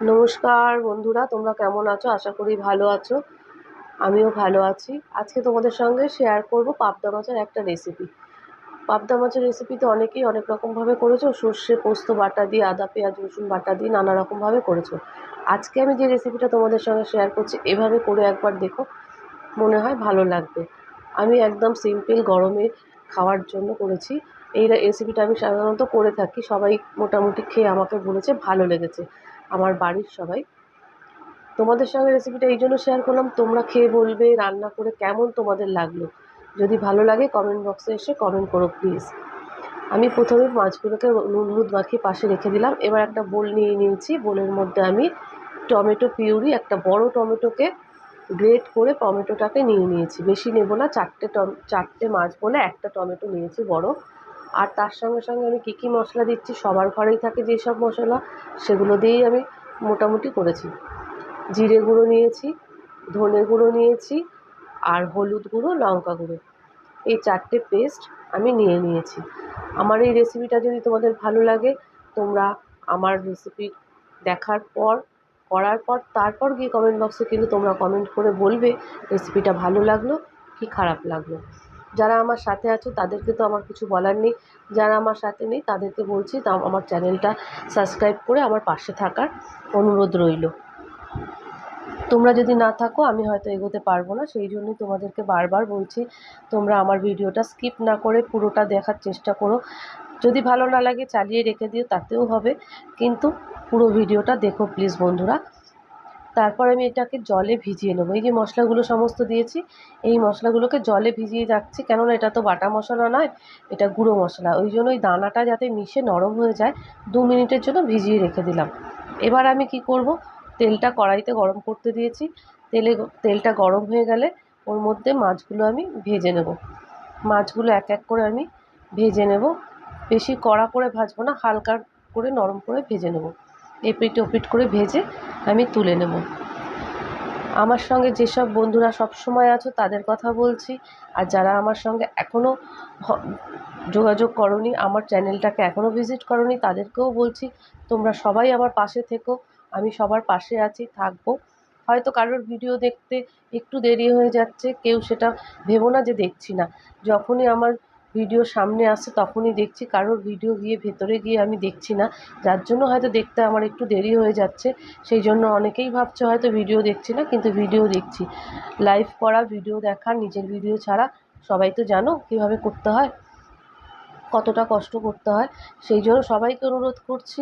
নমস্কার বন্ধুরা, তোমরা কেমন আছো? আশা করি ভালো আছো। আমিও ভালো আছি। আজকে তোমাদের সঙ্গে শেয়ার করব পাবদা মাছের একটা রেসিপি পাবদা মাছের রেসিপি তো অনেকেই অনেক রকমভাবে করেছ। সর্ষে, পোস্ত, বাটা দিয়ে, আদা, পেঁয়াজ, রসুন, বাটা দিয়ে নানা রকমভাবে করেছ। আজকে আমি যে রেসিপিটা তোমাদের সঙ্গে শেয়ার করছি, এভাবে করে একবার দেখো। মনে হয় ভালো লাগবে। আমি একদম সিম্পল গরমে খাওয়ার জন্য করেছি। এই রেসিপিটা আমি সাধারণত করে থাকি। সবাই মোটামুটি খেয়ে আমাকে বলেছে, ভালো লেগেছে। আমার বাড়ির সবাই। তোমাদের সঙ্গে রেসিপিটা এই জন্য শেয়ার করলাম, তোমরা খেয়ে বলবে, রান্না করে কেমন তোমাদের লাগল। যদি ভালো লাগে কমেন্ট বক্সে এসে কমেন্ট করো প্লিজ আমি প্রথমে মাছগুলোকে নুন, হলুদ মাখিয়ে পাশে রেখে দিলাম। এবার একটা বোল নিয়ে নিয়েছি। বোলের মধ্যে আমি টমেটো পিউরি, একটা বড় টমেটোকে গ্রেট করে টমেটোটাকে নিয়ে নিয়েছি। বেশি নেব না, চারটে টম, চারটে মাছ বলে একটা টমেটো নিয়েছি বড়। আর তার সঙ্গে সঙ্গে আমি কী কী মশলা দিচ্ছি, সবার ঘরেই থাকে যেসব মশলা, সেগুলো দিয়েই আমি মোটামুটি করেছি। জিরে গুঁড়ো নিয়েছি, ধনে গুঁড়ো নিয়েছি, আর হলুদ গুঁড়ো, লঙ্কা গুঁড়ো। এই চারটে পেস্ট আমি নিয়ে নিয়েছি। আমার এই রেসিপিটা যদি তোমাদের ভালো লাগে, তোমরা আমার রেসিপি দেখার পর, করার পর, তারপর গিয়ে কমেন্ট বক্সে কিন্তু তোমরা কমেন্ট করে বলবে রেসিপিটা ভালো লাগল কি খারাপ লাগল। যারা আমার সাথে আছো, তাদেরকে তো আমার কিছু বলার নেই। যারা আমার সাথে নেই, তাদেরকে বলছি তা আমার চ্যানেলটা সাবস্ক্রাইব করে আমার পাশে থাকার অনুরোধ রইল। তোমরা যদি না থাকো, আমি হয়তো এগোতে পারব না। সেই জন্যই তোমাদেরকে বারবার বলছি, তোমরা আমার ভিডিওটা স্কিপ না করে পুরোটা দেখার চেষ্টা করো। যদি ভালো না লাগে, চালিয়ে রেখে দিও, তাতেও হবে। কিন্তু পুরো ভিডিওটা দেখো প্লিজ বন্ধুরা। তারপর আমি এটাকে জলে ভিজিয়ে নেব। এই যে মশলাগুলো সমস্ত দিয়েছি, এই মশলাগুলোকে জলে ভিজিয়ে যাচ্ছি কেননা এটা তো বাটা মশলা নয়, এটা গুঁড়ো মশলা। ওই জন্য ওই দানাটা যাতে মিশে নরম হয়ে যায়, দু মিনিটের জন্য ভিজিয়ে রেখে দিলাম। এবার আমি কি করব, তেলটা কড়াইতে গরম করতে দিয়েছি। তেলে তেলটা গরম হয়ে গেলে ওর মধ্যে মাছগুলো আমি ভেজে নেব। মাছগুলো এক এক করে আমি ভেজে নেব। বেশি কড়া করে ভাজবো না, হালকা করে নরম করে ভেজে নেব। এপিট ওপিট করে ভেজে আমি তুলে নেব। আমার সঙ্গে যেসব বন্ধুরা সব সময় আছো, তাদের কথা বলছি। আর যারা আমার সঙ্গে এখনও যোগাযোগ করনি, আমার চ্যানেলটাকে এখনও ভিজিট করনি, তাদেরকেও বলছি, তোমরা সবাই আমার পাশে থেকো, আমি সবার পাশে আছি, থাকব। হয়তো কারোর ভিডিও দেখতে একটু দেরি হয়ে যাচ্ছে, কেউ সেটা ভেবো না যে দেখছি না। যখনই আমার ভিডিও সামনে আসছে তখনই দেখছি, কারোর ভিডিও গিয়ে ভেতরে গিয়ে আমি দেখছি না। যার জন্য হয়তো দেখতে আমার একটু দেরি হয়ে যাচ্ছে, সেই জন্য অনেকেই ভাবছে হয়তো ভিডিও দেখছি না, কিন্তু ভিডিও দেখছি। লাইভ করা, ভিডিও দেখা, নিজের ভিডিও ছাড়া, সবাই তো জানো কীভাবে করতে হয়, কতটা কষ্ট করতে হয়, সেই জন্য সবাইকে অনুরোধ করছি,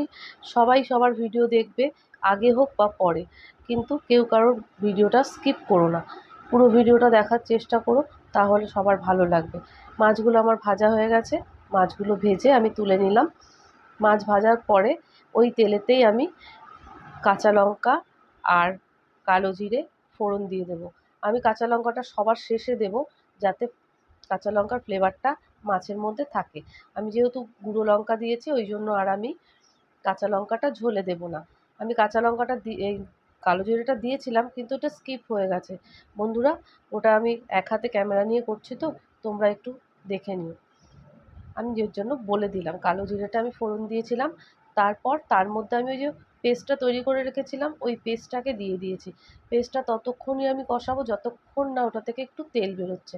সবাই সবার ভিডিও দেখবে, আগে হোক বা পরে। কিন্তু কেউ কারোর ভিডিওটা স্কিপ করো না। পুরো ভিডিওটা দেখার চেষ্টা করো তাহলে সবার ভালো লাগবে। মাছগুলো আমার ভাজা হয়ে গেছে, মাছগুলো ভেজে আমি তুলে নিলাম। মাছ ভাজার পরে ওই তেলেতেই আমি কাঁচা লঙ্কা আর কালো জিরে ফোড়ন দিয়ে দেবো। আমি কাঁচা লঙ্কাটা সবার শেষে দেব, যাতে কাঁচা লঙ্কার ফ্লেভারটা মাছের মধ্যে থাকে। আমি যেহেতু গুঁড়ো লঙ্কা দিয়েছি, ওই জন্য আর আমি কাঁচা লঙ্কাটা ঝোলে দেবো না। আমি কাঁচা লঙ্কাটা এই কালো জিরেটা দিয়েছিলাম, কিন্তু ওটা স্কিপ হয়ে গেছে। বন্ধুরা, ওটা আমি এক হাতে ক্যামেরা নিয়ে করছি তো, তোমরা একটু দেখে নিও। আমি এর জন্য বলে দিলাম, কালো জিরেটা আমি ফোড়ন দিয়েছিলাম, তারপর তার মধ্যে আমি ওই যে পেস্টটা তৈরি করে রেখেছিলাম, ওই পেস্টটাকে দিয়ে দিয়েছি। পেস্টটা ততক্ষণই আমি কষাবো, যতক্ষণ না ওটা থেকে একটু তেল বেরোচ্ছে।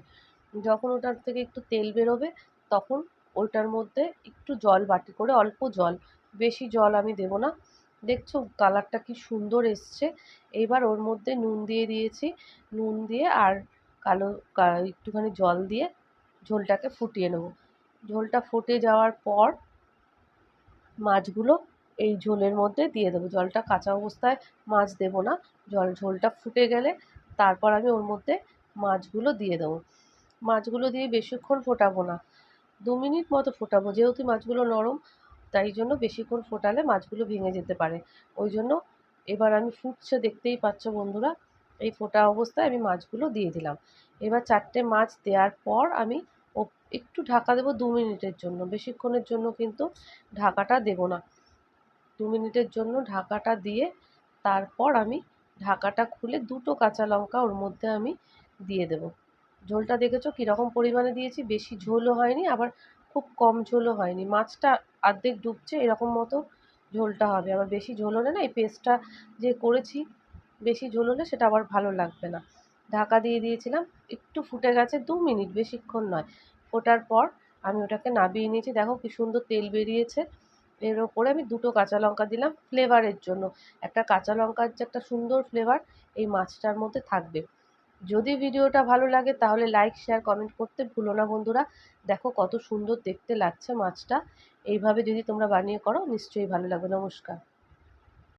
যখন ওটার থেকে একটু তেল বেরোবে, তখন ওইটার মধ্যে একটু জল বাটি করে, অল্প জল, বেশি জল আমি দেবো না। দেখছ কালারটা কি সুন্দর এসছে। এইবার ওর মধ্যে নুন দিয়ে দিয়েছি। নুন দিয়ে আর কালো একটুখানি জল দিয়ে ঝোলটাকে ফুটিয়ে নেব। ঝোলটা ফুটে যাওয়ার পর মাছগুলো এই ঝোলের মধ্যে দিয়ে দেবো। জলটা কাঁচা অবস্থায় মাছ দেবো না। জল, ঝোলটা ফুটে গেলে তারপর আমি ওর মধ্যে মাছগুলো দিয়ে দেবো। মাছগুলো দিয়ে বেশিক্ষণ ফোটাবো না। দু মিনিট মতো ফোটাবো। যেহেতু মাছগুলো নরম তাই জন্য বেশিক্ষণ ফোটালে মাছগুলো ভেঙে যেতে পারে। ওই জন্য এবার আমি ফুটছে দেখতেই পাচ্ছ বন্ধুরা, এই ফোটা অবস্থায় আমি মাছগুলো দিয়ে দিলাম। এবার চারটে মাছ দেওয়ার পর আমি একটু ঢাকা দেবো দু মিনিটের জন্য, বেশিক্ষণের জন্য কিন্তু ঢাকাটা দেবো না। দু মিনিটের জন্য ঢাকাটা দিয়ে তারপর আমি ঢাকাটা খুলে দুটো কাঁচা লঙ্কা ওর মধ্যে আমি দিয়ে দেবো। ঝোলটা দেখেছ কীরকম পরিমাণে দিয়েছি? বেশি ঝোলও হয়নি, আবার খুব কম ঝোলও হয়নি। মাছটা অর্ধেক ডুবছে, এরকম মতো ঝোলটা হবে। আবার বেশি ঝোল হলে না, এই পেস্টটা যে করেছি, বেশি ঝোল হলে সেটা আবার ভালো লাগবে না। ঢাকা দিয়ে দিয়েছিলাম, একটু ফুটে গেছে দু মিনিট, বেশিক্ষণ নয়। ফোটার পর আমি ওটাকে নাবিয়ে নিয়েছি। দেখো কি সুন্দর তেল বেরিয়েছে। এর ওপরে আমি দুটো কাঁচা লঙ্কা দিলাম ফ্লেভারের জন্য। একটা কাঁচা লঙ্কার যে একটা সুন্দর ফ্লেভার এই মাছটার মধ্যে থাকবে। যদি ভিডিওটা ভালো লাগে তাহলে লাইক শেয়ার কমেন্ট করতে ভুলো না বন্ধুরা। দেখো কত সুন্দর দেখতে লাগছে মাছটা। এইভাবে যদি তোমরা বানিয়ে করো, নিশ্চয়ই ভালো লাগবে। নমস্কার।